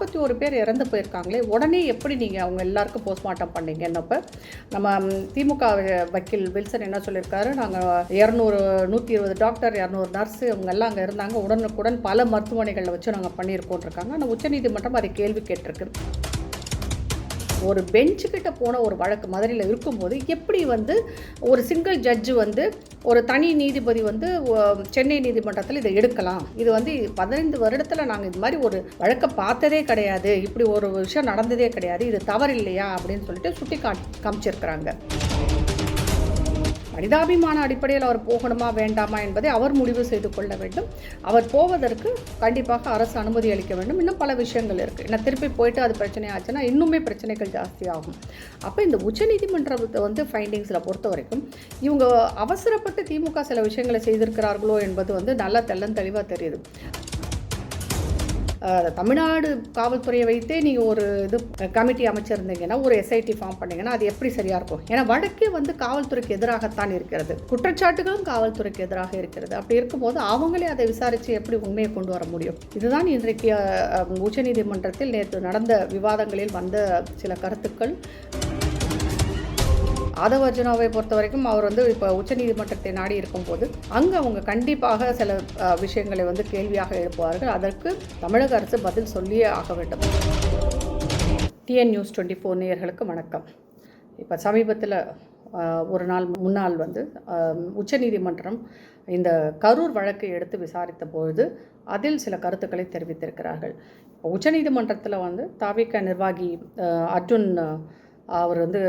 நாற்பத்தி ஒரு பேர் இறந்து போயிருக்காங்களே உடனே எப்படி நீங்கள் அவங்க எல்லாருக்கும் போஸ்ட்மார்ட்டம் பண்ணீங்கன்னப்ப நம்ம திமுக வக்கீல் வில்சன் என்ன சொல்லியிருக்காரு? நாங்கள் இரநூறு நூற்றி இருபது டாக்டர் இரநூறு நர்ஸு அவங்க எல்லாம் அங்கே இருந்தாங்க. உடனுக்குடன் பல மருத்துவமனைகளில் வச்சு நாங்கள் பண்ணியிருக்கோன்றிருக்காங்க ஆனால் உச்சநீதிமன்றம் அதை கேள்வி கேட்டிருக்கு. ஒரு பெஞ்சு கிட்ட போன ஒரு வழக்கு மதுரையில் இருக்கும்போது எப்படி வந்து ஒரு சிங்கிள் ஜட்ஜு வந்து ஒரு தனி நீதிபதி வந்து சென்னை நீதிமன்றத்தில் இதை எடுக்கலாம்? இது வந்து பதினைந்து வருடத்தில் நாங்கள் இது மாதிரி ஒரு வழக்கை பார்த்ததே கிடையாது. இப்படி ஒரு விஷயம் நடந்ததே கிடையாது. இது தவறு இல்லையா அப்படின்னு சொல்லிட்டு சுட்டி காமிச்சிருக்கிறாங்க. மனிதாபிமான அடிப்படையில் அவர் போகணுமா வேண்டாமா என்பதை அவர் முடிவு செய்து கொள்ள வேண்டும். அவர் போவதற்கு கண்டிப்பாக அரசு அனுமதி அளிக்க வேண்டும். இன்னும் பல விஷயங்கள் இருக்குது ஏன்னா திருப்பி போயிட்டு அது பிரச்சனை ஆச்சுன்னா இன்னுமே பிரச்சனைகள் ஜாஸ்தி ஆகும். அப்போ இந்த உச்சநீதிமன்றத்தை வந்து ஃபைண்டிங்ஸில் பொறுத்த வரைக்கும் இவங்க அவசரப்பட்டு திமுக சில விஷயங்களை செய்திருக்கிறார்களோ என்பது வந்து நல்லா தெள்ளன் தெளிவாக தெரியுது. தமிழ்நாடு காவல்துறையை வைத்தே நீங்கள் ஒரு இது கமிட்டி அமைச்சிருந்தீங்கன்னா ஒரு எஸ்ஐடி ஃபார்ம் பண்ணீங்கன்னா அது எப்படி சரியாக இருக்கும்? ஏன்னா வழக்கே வந்து காவல்துறைக்கு எதிராகத்தான் இருக்கிறது. குற்றச்சாட்டுகளும் காவல்துறைக்கு எதிராக இருக்கிறது. அப்படி இருக்கும்போது அவங்களே அதை விசாரித்து எப்படி உண்மையை கொண்டு வர முடியும்? இதுதான் இன்றைக்கு உச்சநீதிமன்றத்தில் நேற்று நடந்த விவாதங்களில் வந்த சில கருத்துக்கள். ஆதவ அர்ஜுனாவை பொறுத்த வரைக்கும் அவர் வந்து இப்போ உச்சநீதிமன்றத்தை நாடி இருக்கும்போது அங்கே அவங்க கண்டிப்பாக சில விஷயங்களை வந்து கேள்வியாக எழுப்புவார்கள். அதற்கு தமிழக அரசு பதில் சொல்லியே ஆக வேண்டும். டிஎன் நியூஸ் டுவெண்ட்டி ஃபோர் நேயர்களுக்கு வணக்கம். இப்போ சமீபத்தில் ஒரு நாள் முன்னால் வந்து உச்சநீதிமன்றம் இந்த கரூர் வழக்கை எடுத்து விசாரித்த பொழுது அதில் சில கருத்துக்களை தெரிவித்திருக்கிறார்கள். இப்போ உச்சநீதிமன்றத்தில் வந்து தாவிக நிர்வாகி அர்ஜுன் அவர் வந்து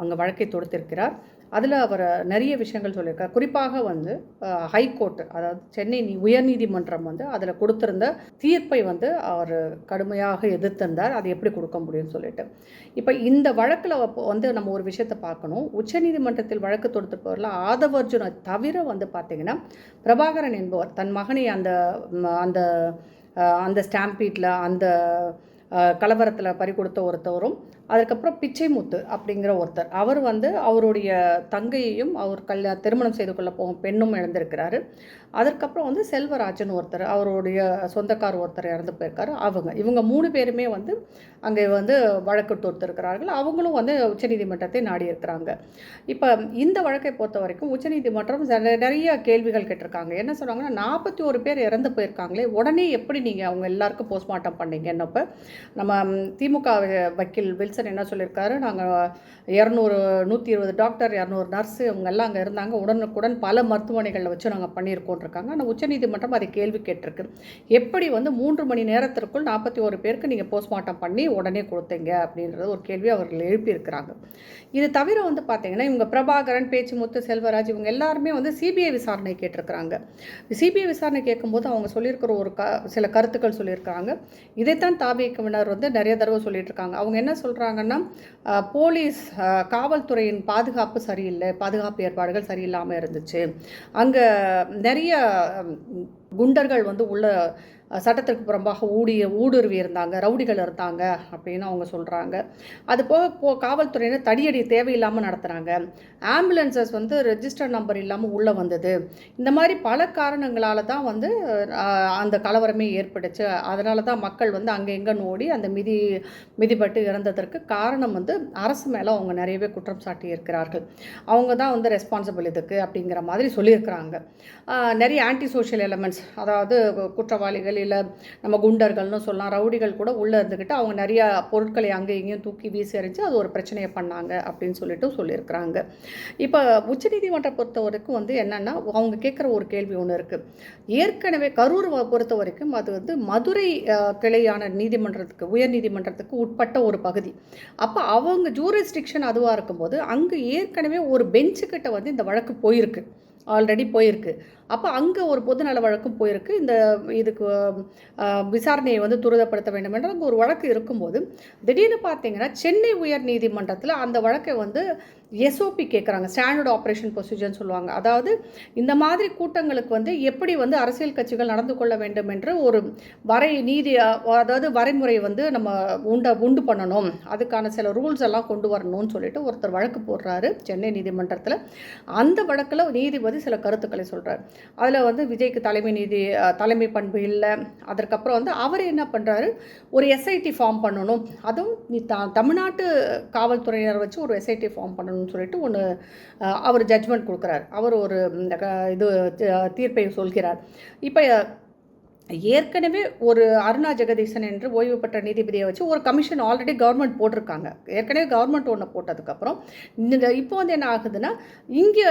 அங்கே வழக்கை தொடுத்திருக்கிறார். அதில் அவர் நிறைய விஷயங்கள் சொல்லியிருக்கார். குறிப்பாக வந்து ஹைகோர்ட் அதாவது சென்னை நீ உயர்நீதிமன்றம் வந்து அதில் கொடுத்திருந்த தீர்ப்பை வந்து அவர் கடுமையாக எதிர்த்திருந்தார். அதை எப்படி கொடுக்க முடியும்னு சொல்லிட்டு. இப்போ இந்த வழக்கில் வந்து நம்ம ஒரு விஷயத்தை பார்க்கணும். உச்சநீதிமன்றத்தில் வழக்கு தொடுத்திருப்பவரில் ஆதவர்ஜுனை தவிர வந்து பார்த்திங்கன்னா பிரபாகரன் என்பவர் தன் மகனை அந்த அந்த அந்த ஸ்டாம்பீட்டில் அந்த கலவரத்தில் பறி கொடுத்த ஒருத்தவரும் அதுக்கப்புறம் பிச்சைமுத்து அப்படிங்கிற ஒருத்தர். அவர் வந்து அவருடைய தங்கையையும் அவர் கல்யா திருமணம் செய்து கொள்ள போகும் பெண்ணும் இழந்திருக்கிறாரு. அதற்கப்புறம் வந்து செல்வராஜன் ஒருத்தர் அவருடைய சொந்தக்கார் ஒருத்தர் இறந்து போயிருக்காரு. அவங்க இவங்க மூணு பேருமே வந்து அங்கே வந்து வழக்கு தொடுத்திருக்கிறார்கள். அவங்களும் வந்து உச்சநீதிமன்றத்தை நாடி இருக்கிறாங்க இப்போ இந்த வழக்கை பொறுத்த வரைக்கும் உச்சநீதிமன்றம் நிறைய கேள்விகள் கேட்டிருக்காங்க. என்ன சொல்கிறாங்கன்னா நாற்பத்தி ஒரு பேர் இறந்து போயிருக்காங்களே உடனே எப்படி நீங்கள் அவங்க எல்லாருக்கும் போஸ்ட்மார்ட்டம் பண்ணீங்கன்னப்போ நம்ம திமுக வக்கீல் வில்சன் என்ன சொல்லியிருக்காரு நாங்கள் இரநூறு நூற்றி இருபது டாக்டர் இரநூறு நர்ஸு அவங்க எல்லாம் அங்கே இருந்தாங்க. உடனுக்குடன் பல மருத்துவமனைகளில் வச்சு நாங்கள் பண்ணியிருக்கோம் இருக்காங்க ஆனால் உச்சநீதிமன்றம் அதை கேள்வி கேட்டிருக்கு. எப்படி வந்து மூன்று மணி நேரத்திற்குள் நாற்பத்தி ஒரு பேருக்கு நீங்கள் போஸ்ட்மார்ட்டம் பண்ணி உடனே கொடுத்தீங்க அப்படின்றது ஒரு கேள்வி அவர்கள் எழுப்பியிருக்கிறாங்க. இது தவிர வந்து பார்த்தீங்கன்னா இவங்க பிரபாகரன் பேச்சுமுத்து செல்வராஜ் இவங்க எல்லாருமே வந்து சிபிஐ விசாரணை கேட்டிருக்கிறாங்க. சிபிஐ விசாரணை கேட்கும்போது அவங்க சொல்லியிருக்கிற ஒரு க சில கருத்துக்கள் சொல்லியிருக்காங்க இதைத்தான் தாபியக்கவினர் வந்து நிறைய தடவை சொல்லிட்டு இருக்காங்க அவங்க என்ன சொல்கிறாங்கன்னா போலீஸ் காவல்துறையின் பாதுகாப்பு சரியில்லை பாதுகாப்பு ஏற்பாடுகள் சரியில்லாமல் இருந்துச்சு. அங்கே நிறைய குண்டர்கள் வந்து உள்ள சட்டத்திற்கு புறம்பாக ஊடி ஊடுருவி இருந்தாங்க ரவுடிகள் இருந்தாங்க அப்படின்னு அவங்க சொல்கிறாங்க அது போக இப்போ காவல்துறையினர் தடியடி தேவையில்லாமல் நடத்துகிறாங்க ஆம்புலன்சஸ் வந்து ரெஜிஸ்டர் நம்பர் இல்லாமல் உள்ளே வந்தது. இந்த மாதிரி பல காரணங்களால் தான் வந்து அந்த கலவரமே ஏற்பட்டுச்சு. அதனால தான் மக்கள் வந்து அங்கே எங்கே ஓடி அந்த மிதி மிதிப்பட்டு இறந்ததற்கு காரணம் வந்து அரசு மேலே அவங்க நிறையவே குற்றம் சாட்டி இருக்கிறார்கள் அவங்க தான் வந்து ரெஸ்பான்சிபிள் இதுக்கு அப்படிங்கிற மாதிரி சொல்லியிருக்கிறாங்க. நிறைய ஆன்டி சோஷியல் எலமெண்ட்ஸ் அதாவது குற்றவாளிகள் இல்லை நம்ம குண்டர்கள்னு சொல்லலாம் ரவுடிகள் கூட உள்ளே இருந்துக்கிட்டு அவங்க நிறைய பொருட்களை அங்கே இங்கேயும் தூக்கி வீசி எறிஞ்சு அது ஒரு பிரச்சனையை பண்ணாங்க அப்படின்னு சொல்லிட்டு சொல்லியிருக்கிறாங்க. இப்போ உச்சநீதிமன்றம் பொறுத்த வரைக்கும் வந்து என்னென்னா அவங்க கேட்குற ஒரு கேள்வி ஒன்று இருக்குது ஏற்கனவே கரூர் பொறுத்த வரைக்கும் அது வந்து மதுரை கிளையான நீதிமன்றத்துக்கு உயர் நீதிமன்றத்துக்கு உட்பட்ட ஒரு பகுதி. அப்போ அவங்க ஜூரிஸ்டிக்ஷன் அதுவாக இருக்கும்போது அங்கே ஏற்கனவே ஒரு பெஞ்சுக்கிட்ட வந்து இந்த வழக்கு போயிருக்கு. ஆல்ரெடி போயிருக்கு. அப்போ அங்கே ஒரு பொதுநல வழக்கும் போயிருக்கு. இந்த இதுக்கு விசாரணையை வந்து துரிதப்படுத்த வேண்டும் என்ற அங்கே ஒரு வழக்கு இருக்கும்போது திடீர்னு பார்த்தீங்கன்னா சென்னை உயர் நீதிமன்றத்தில் அந்த வழக்கை வந்து எஸ்ஓபி கேட்குறாங்க ஸ்டாண்டர்ட் ஆப்ரேஷன் ப்ரொசீஜர்னு சொல்லுவாங்க. அதாவது இந்த மாதிரி கூட்டங்களுக்கு வந்து எப்படி வந்து அரசியல் கட்சிகள் நடந்து கொள்ள வேண்டும் என்று ஒரு வரை நீதி அதாவது வரைமுறை வந்து நம்ம உண்ட உண்டு பண்ணணும். அதுக்கான சில ரூல்ஸ் எல்லாம் கொண்டு வரணும்னு சொல்லிட்டு ஒருத்தர் வழக்கு போடுறாரு சென்னை நீதிமன்றத்தில். அந்த வழக்கில் நீதிபதி சில கருத்துக்களை சொல்கிறார் அதில் வந்து விஜய்க்கு தலைமை நீதி தலைமை பண்பு இல்லை. அதற்கப்புறம் வந்து அவர் என்ன பண்ணுறாரு ஒரு எஸ்ஐடி ஃபார்ம் பண்ணணும். அதுவும் நீ த தமிழ்நாட்டு காவல்துறையினர் வச்சு ஒரு எஸ்ஐடி ஃபார்ம் பண்ணணும்னு சொல்லிட்டு ஒன்று அவர் ஜட்ஜ்மெண்ட் கொடுக்குறார். அவர் ஒரு இது தீர்ப்பை சொல்கிறார். இப்போ ஏற்கனவே ஒரு அருணா ஜெகதீசன் என்று ஓய்வு பெற்ற நீதிபதியை வச்சு ஒரு கமிஷன் ஆல்ரெடி கவர்மெண்ட் போட்டிருக்காங்க. ஏற்கனவே கவர்மெண்ட் ஒன்று போட்டதுக்கப்புறம். இந்த இப்போ வந்து என்ன ஆகுதுன்னா இங்கே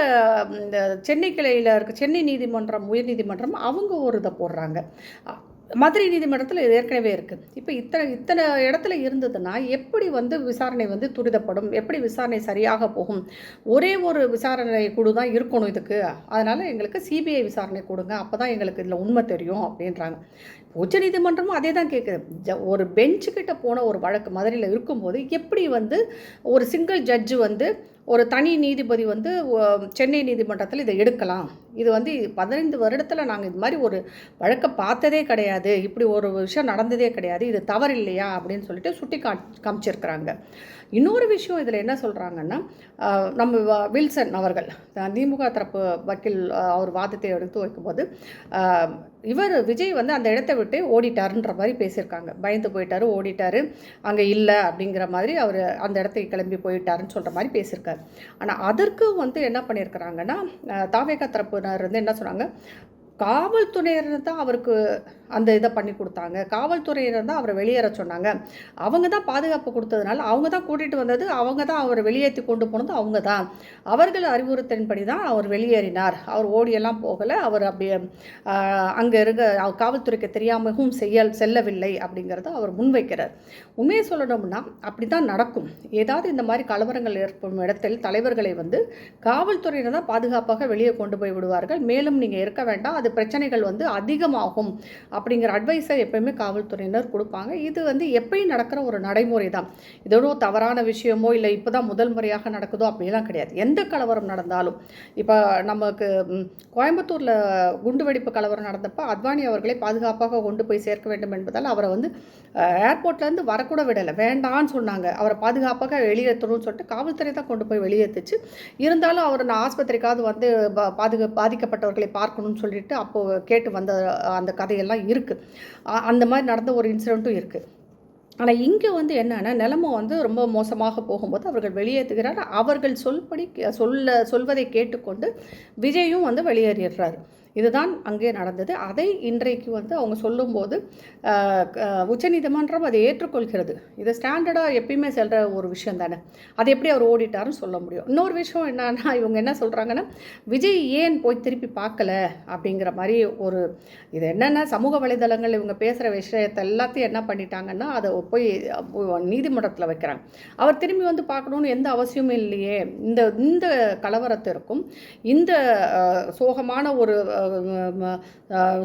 இந்த சென்னை கிளையில் இருக்க சென்னை நீதிமன்றம் உயர்நீதிமன்றம் அவங்க ஒரு இதை போடுறாங்க. மதுரை நீதிமன்றத்தில் இது ஏற்கனவே இருக்குது. இப்போ இத்தனை இத்தனை இடத்துல இருந்ததுன்னா எப்படி வந்து விசாரணை வந்து துரிதப்படும்? எப்படி விசாரணை சரியாக போகும்? ஒரே ஒரு விசாரணை குழு தான் இருக்கணும் இதுக்கு. அதனால் எங்களுக்கு சிபிஐ விசாரணை கொடுங்க. அப்போ தான் எங்களுக்கு இதில் உண்மை தெரியும் அப்படின்றாங்க. உச்சநீதிமன்றமும் அதே தான் கேட்குது ஜ- ஒரு பெஞ்சுக்கிட்ட போன ஒரு வழக்கு மதுரையில் இருக்கும்போது எப்படி வந்து ஒரு சிங்கிள் ஜட்ஜு வந்து ஒரு தனி நீதிபதி வந்து சென்னை நீதிமன்றத்தில் இதை எடுக்கலாம். இது வந்து பதினைந்து வருடத்தில் நாங்கள் இது மாதிரி ஒரு வழக்கை பார்த்ததே கிடையாது. இப்படி ஒரு விஷயம் நடந்ததே கிடையாது. இது தவறு இல்லையா அப்படின்னு சொல்லிட்டு சுட்டி கா காமிச்சிருக்கிறாங்க. இன்னொரு விஷயம் இதில் என்ன சொல்கிறாங்கன்னா நம்ம வ- வில்சன் அவர்கள் திமுக தரப்பு வக்கீல் அவர் வாதத்தை எடுத்து வைக்கும்போது இவர் விஜய் வந்து அந்த இடத்த விட்டு ஓடிட்டாருன்ற மாதிரி பேசியிருக்காங்க. பயந்து போயிட்டாரு ஓடிட்டாரு. அங்கே இல்லை அப்படிங்கிற மாதிரி அவர் அந்த இடத்துக்கு கிளம்பி போயிட்டாருன்னு சொல்கிற மாதிரி பேசியிருக்காரு. ஆனால் அதற்கு வந்து என்ன பண்ணியிருக்கிறாங்கன்னா தாவேகா தரப்பினர் வந்து என்ன சொன்னாங்க? காவல்துறையினர் தான் அவருக்கு அந்த இதை பண்ணி கொடுத்தாங்க. காவல்துறையினர் தான் அவரை வெளியேற சொன்னாங்க. அவங்க தான் பாதுகாப்பு கொடுத்ததுனால அவங்க தான் கூட்டிகிட்டு வந்தது அவங்க தான் அவரை வெளியேற்றி கொண்டு போனது அவங்க தான். அவர்கள் அறிவுறுத்தலின்படி தான் அவர் வெளியேறினார். அவர் ஓடியெல்லாம் போகலை. அவர் அப்படியே அங்கே இருக்க காவல்துறைக்கு தெரியாமவும் செய்ய செல்லவில்லை அப்படிங்கிறத அவர் முன்வைக்கிறார். உண்மையை சொல்லணும்னா அப்படி தான் நடக்கும். ஏதாவது இந்த மாதிரி கலவரங்கள் ஏற்படும் இடத்தில் தலைவர்களை வந்து காவல்துறையினர் தான் பாதுகாப்பாக வெளியே கொண்டு போய் விடுவார்கள். மேலும் நீங்கள் இருக்க வேண்டாம். அது பிரச்சனைகள் வந்து அதிகமாகும் அப்படிங்கிற அட்வைஸை எப்பயுமே காவல்துறையினர் கொடுப்பாங்க. இது வந்து எப்பயும் நடக்கிற ஒரு நடைமுறை தான். இதோட தவறான விஷயமோ இல்லை இப்போ தான் முதல் முறையாக நடக்குதோ அப்படிலாம் கிடையாது. எந்த கலவரம் நடந்தாலும் இப்போ நமக்கு கோயம்புத்தூரில் குண்டுவெடிப்பு கலவரம் நடந்தப்போ அத்வானி அவர்களை பாதுகாப்பாக கொண்டு போய் சேர்க்க வேண்டும் என்பதால் அவரை வந்து ஏர்போர்ட்லேருந்து வரக்கூட விடலை. வேண்டான்னு சொன்னாங்க. அவரை பாதுகாப்பாக வெளியேற்றணும்னு சொல்லிட்டு காவல்துறை தான் கொண்டு போய் வெளியேற்றுச்சு இருந்தாலும் அவர் நான் ஆஸ்பத்திரிக்காவது வந்து பா- பாதுகா பாதிக்கப்பட்டவர்களை பார்க்கணும்னு சொல்லிட்டு அப்போது கேட்டு வந்த அந்த கதையெல்லாம் இருக்குது அந்த மாதிரி நடந்த ஒரு இன்சிடெண்ட்டும் இருக்குது ஆனால் இங்கே வந்து என்னென்னா நிலமை வந்து ரொம்ப மோசமாக போகும்போது அவர்கள் வெளியேற்றுகிறார் அவர்கள் சொல்படி கே- சொல்ல சொல்வதை கேட்டுக்கொண்டு விஜயும் வந்து வெளியேறிடுறாரு. இதுதான் அங்கே நடந்தது. அதை இன்றைக்கு வந்து அவங்க சொல்லும்போது உச்சநீதிமன்றம் அதை ஏற்றுக்கொள்கிறது. இது ஸ்டாண்டர்டாக எப்பயுமே செல்கிற ஒரு விஷயம் தானே. அது எப்படி அவர் ஓடிட்டாருன்னு சொல்ல முடியும். இன்னொரு விஷயம் என்னன்னா இவங்க என்ன சொல்கிறாங்கன்னா விஜய் ஏன் போய் திருப்பி பார்க்கல? அப்படிங்கிற மாதிரி ஒரு இது என்னென்ன சமூக வலைதளங்கள் இவங்க பேசுகிற விஷயத்தை எல்லாத்தையும் என்ன பண்ணிட்டாங்கன்னா அதை போய் நீதிமன்றத்தில் வைக்கிறாங்க. அவர் திரும்பி வந்து பார்க்கணுன்னு எந்த அவசியமும் இல்லையே. இந்த இந்த கலவரத்திற்கும் இந்த சோகமான ஒரு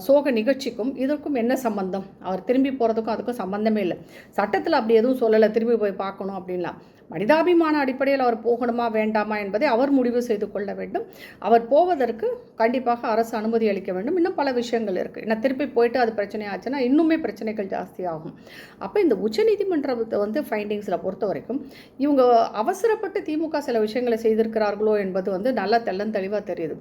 சோக நிகழ்ச்சிக்கும் இதற்கும் என்ன சம்பந்தம்? அவர் திரும்பி போகிறதுக்கும் அதுக்கும் சம்பந்தமே இல்லை. சட்டத்தில் அப்படி எதுவும் சொல்லலை திரும்பி போய் பார்க்கணும் அப்படின்லாம். மனிதாபிமான அடிப்படையில் அவர் போகணுமா வேண்டாமா என்பதை அவர் முடிவு செய்து கொள்ள வேண்டும். அவர் போவதற்கு கண்டிப்பாக அரசு அனுமதி அளிக்க வேண்டும். இன்னும் பல விஷயங்கள் இருக்குது ஏன்னா திருப்பி போயிட்டு அது பிரச்சனை ஆச்சுன்னா இன்னுமே பிரச்சனைகள் ஜாஸ்தியாகும். அப்போ இந்த உச்சநீதிமன்றத்தை வந்து ஃபைண்டிங்ஸில் பொறுத்த வரைக்கும் இவங்க அவசரப்பட்டு திமுக சில விஷயங்களை செய்திருக்கிறார்களோ என்பது வந்து நல்லா தெள்ளம் தெளிவாக தெரியுது.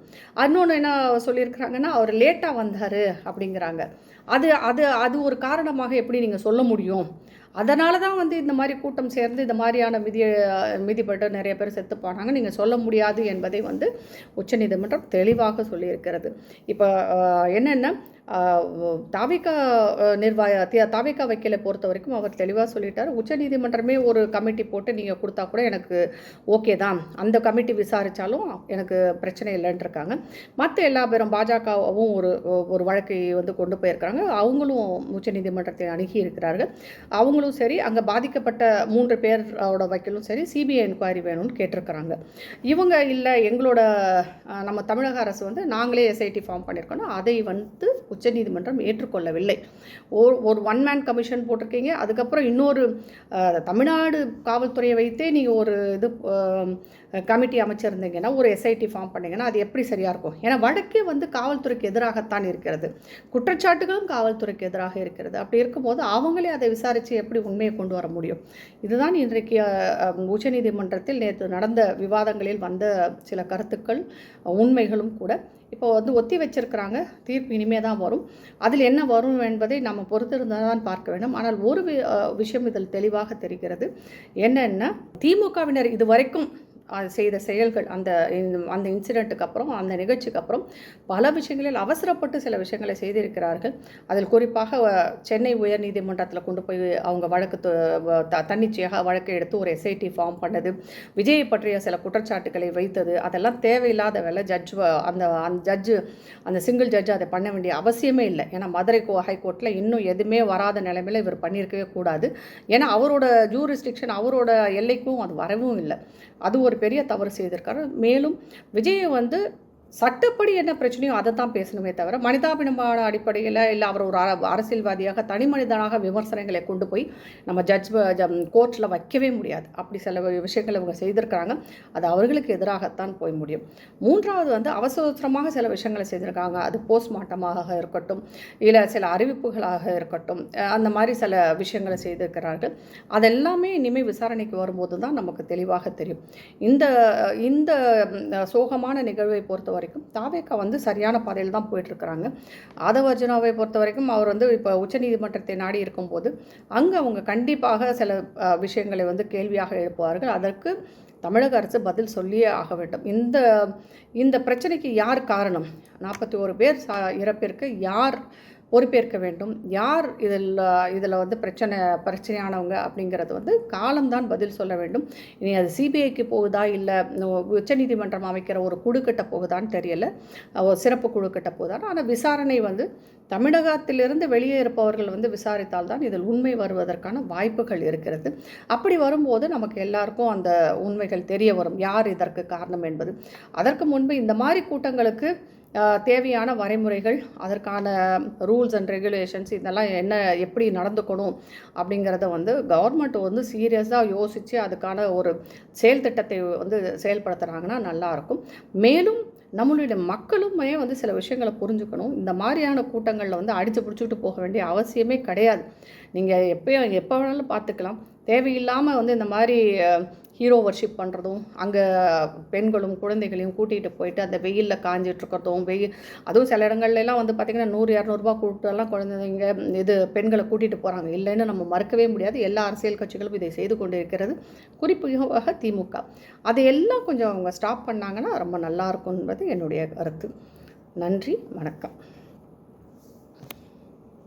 இன்னொன்று என்ன சொல்லியிருக்கிறாங்கன்னா அவர் லேட்டாக வந்தார் அப்படிங்கிறாங்க. அது அது அது ஒரு காரணமாக எப்படி நீங்கள் சொல்ல முடியும்? அதனால தான் வந்து இந்த மாதிரி கூட்டம் சேர்ந்து இந்த மாதிரியான மிதி மிதிப்பட்டு நிறைய பேர் செத்து போனாங்க. நீங்கள் சொல்ல முடியாது என்பதை வந்து உச்சநீதிமன்றம் தெளிவாக சொல்லியிருக்கிறது. இப்போ என்னென்ன? தாவிகா நிர்வாக தாவிகா வைக்கலை வக்கீலை பொறுத்த வரைக்கும் அவர் தெளிவாக சொல்லிட்டார். உச்சநீதிமன்றமே ஒரு கமிட்டி போட்டு நீங்கள் கொடுத்தா கூட எனக்கு ஓகே தான். அந்த கமிட்டி விசாரித்தாலும் எனக்கு பிரச்சனை இல்லைன்னு இருக்காங்க மற்ற எல்லா பேரும் பாஜகவும் ஒரு ஒரு வழக்கை வந்து கொண்டு போயிருக்கிறாங்க அவங்களும் உச்சநீதிமன்றத்தை அணுகி இருக்கிறார்கள். அவங்களும் சரி அங்கே பாதிக்கப்பட்ட மூன்று பேரோட வக்கீலும் சரி சிபிஐ என்கொயரி வேணும்னு கேட்டிருக்கிறாங்க. இவங்க இல்லை எங்களோட நம்ம தமிழக அரசு வந்து நாங்களே எஸ்ஐடி ஃபார்ம் பண்ணியிருக்கோன்னா அதை வந்து உச்சநீதிமன்றம் ஏற்றுக்கொள்ளவில்லை. ஒரு ஒரு ஒன் மேன் கமிஷன் போட்டிருக்கீங்க அதுக்கப்புறம் இன்னொரு தமிழ்நாடு காவல்துறையை வைத்தே நீங்கள் ஒரு இது கமிட்டி அமைச்சிருந்தீங்கன்னா ஒரு எஸ்ஐடி ஃபார்ம் பண்ணீங்கன்னா அது எப்படி சரியாக இருக்கும்? ஏன்னா வழக்கே வந்து காவல்துறைக்கு எதிராகத்தான் இருக்கிறது. குற்றச்சாட்டுகளும் காவல்துறைக்கு எதிராக இருக்கிறது. அப்படி இருக்கும்போது அவங்களே அதை விசாரித்து எப்படி உண்மையை கொண்டு வர முடியும்? இதுதான் இன்றைக்கு உச்சநீதிமன்றத்தில் நேற்று நடந்த விவாதங்களில் வந்த சில கருத்துக்கள் உண்மைகளும் கூட. இப்போ வந்து ஒத்தி வச்சிருக்கிறாங்க. தீர்ப்பு இனிமே தான் வரும். அதில் என்ன வரும் என்பதை நம்ம பொறுத்திருந்தால் தான் பார்க்க வேண்டும். ஆனால் ஒரு விஷயம் இதில் தெளிவாக தெரிகிறது. என்னென்னா திமுகவினர் இது வரைக்கும் செய்த செயல்கள் அந்த அந்த இன்சிடெண்ட்டுக்கு அப்புறம் அந்த நிகழ்ச்சிக்கு அப்புறம் பல விஷயங்களில் அவசரப்பட்டு சில விஷயங்களை செய்திருக்கிறார்கள். அதில் குறிப்பாக அஹ், சென்னை உயர்நீதிமன்றத்தில் கொண்டு போய் அவங்க வழக்கு வ- த- தன்னிச்சையாக வழக்கை எடுத்து ஒரு எஸ்ஐடி ஃபார்ம் பண்ணது. விஜயை பற்றிய சில குற்றச்சாட்டுகளை வைத்தது. அதெல்லாம் தேவையில்லாத வேலை. ஜட்ஜ் அந்த அந்த ஜட்ஜு அந்த சிங்கிள் ஜட்ஜ் அதை பண்ண வேண்டிய அவசியமே இல்லை. ஏன்னா மதுரை கோ ஹைகோர்ட்டில் இன்னும் எதுவுமே வராத நிலைமையில் இவர் பண்ணியிருக்கவே கூடாது. ஏன்னா அவரோட ஜூரிஸ்டிக்ஷன் அவரோட எல்லைக்கும் அது வரவும் இல்லை. அது ஒரு பெரிய தவறு செய்திருக்காரு. மேலும் விஜயை வந்து சட்டப்படி என்ன பிரச்சனையோ அதை தான் பேசணுமே தவிர மனிதாபிமான அடிப்படையில் இல்லை அவர் ஒரு அரசியல்வாதியாக தனி மனிதனாக விமர்சனங்களை கொண்டு போய் நம்ம ஜட்ஜ் கோர்ட்டில் வைக்கவே முடியாது. அப்படி சில விஷயங்களை இவங்க செய்திருக்கிறாங்க. அது அவர்களுக்கு எதிராகத்தான் போய் முடியும். மூன்றாவது வந்து அவசர அவசரமாக சில விஷயங்களை செய்திருக்காங்க. அது போஸ்ட்மார்ட்டமாக இருக்கட்டும் இல்லை சில அறிவிப்புகளாக இருக்கட்டும் அந்த மாதிரி சில விஷயங்களை செய்திருக்கிறார்கள். அதெல்லாமே இனிமேல் விசாரணைக்கு வரும்போது தான் நமக்கு தெளிவாக தெரியும். இந்த இந்த சோகமான நிகழ்வை பொறுத்தவரை வரைக்கும் தாவேக்கா வந்து சரியான பாதையில் தான் போயிட்டுருக்கிறாங்க. ஆதவர்ஜுனாவை பொறுத்த வரைக்கும் அவர் வந்து இப்போ உச்சநீதிமன்றத்தை நாடி இருக்கும்போது அங்கே அவங்க கண்டிப்பாக சில விஷயங்களை வந்து கேள்வியாக எழுப்புவார்கள். அதற்கு தமிழக அரசு பதில் சொல்லியே ஆக வேண்டும். இந்த இந்த பிரச்சனைக்கு யார் காரணம்? நாற்பத்தி ஒரு பேர் சா இறப்பிற்கு யார் பொறுப்பேற்க வேண்டும். யார் இதில் இதில் வந்து பிரச்சனை பிரச்சனையானவங்க அப்படிங்கிறது வந்து காலம்தான் பதில் சொல்ல வேண்டும். இனி அது சிபிஐக்கு போகுதா இல்லை உச்சநீதிமன்றம் அமைக்கிற ஒரு குழு போகுதான்னு தெரியல. ஒரு சிறப்பு குழு போகுதான் ஆனால் விசாரணை வந்து தமிழகத்திலிருந்து வெளியே இருப்பவர்கள் வந்து விசாரித்தால் தான் இதில் உண்மை வருவதற்கான வாய்ப்புகள் இருக்கிறது. அப்படி வரும்போது நமக்கு எல்லாருக்கும் அந்த உண்மைகள் தெரிய வரும். யார் இதற்கு காரணம் என்பது. அதற்கு முன்பு இந்த மாதிரி கூட்டங்களுக்கு தேவையான வரைமுறைகள் அதற்கான ரூல்ஸ் அண்ட் ரெகுலேஷன்ஸ் இதெல்லாம் என்ன எப்படி நடந்துக்கணும் அப்படிங்கிறத வந்து கவர்மெண்ட் வந்து சீரியஸாக யோசித்து அதுக்கான ஒரு செயல் திட்டத்தை வந்து செயல்படுத்துகிறாங்கன்னா நல்லாயிருக்கும் மேலும் நம்மளுடைய மக்களுமே வந்து சில விஷயங்களை புரிஞ்சுக்கணும். இந்த மாதிரியான கூட்டங்களில் வந்து அடித்து பிடிச்சிட்டு போக வேண்டிய அவசியமே கிடையாது. நீங்கள் எப்போயும் எப்போ வேணாலும் பார்த்துக்கலாம். தேவையில்லாமல் வந்து இந்த மாதிரி ஹீரோ வர்ஷிப் பண்ணுறதும் அங்கே பெண்களும் குழந்தைகளையும் கூட்டிகிட்டு போயிட்டு அந்த வெயிலில் காஞ்சிட்ருக்கிறதும் வெயில் அதுவும் சில இடங்கள்லாம் வந்து பார்த்திங்கன்னா நூறு இரநூறுபா கூட்டெல்லாம் குழந்தைங்க இது பெண்களை கூட்டிகிட்டு போகிறாங்க இல்லைன்னு நம்ம மறுக்கவே முடியாது. எல்லா அரசியல் கட்சிகளும் இதை செய்து கொண்டு இருக்கிறது குறிப்பாக திமுக. அதையெல்லாம் கொஞ்சம் அவங்க ஸ்டாப் பண்ணாங்கன்னா ரொம்ப நல்லா என்பது என்னுடைய கருத்து. நன்றி வணக்கம்.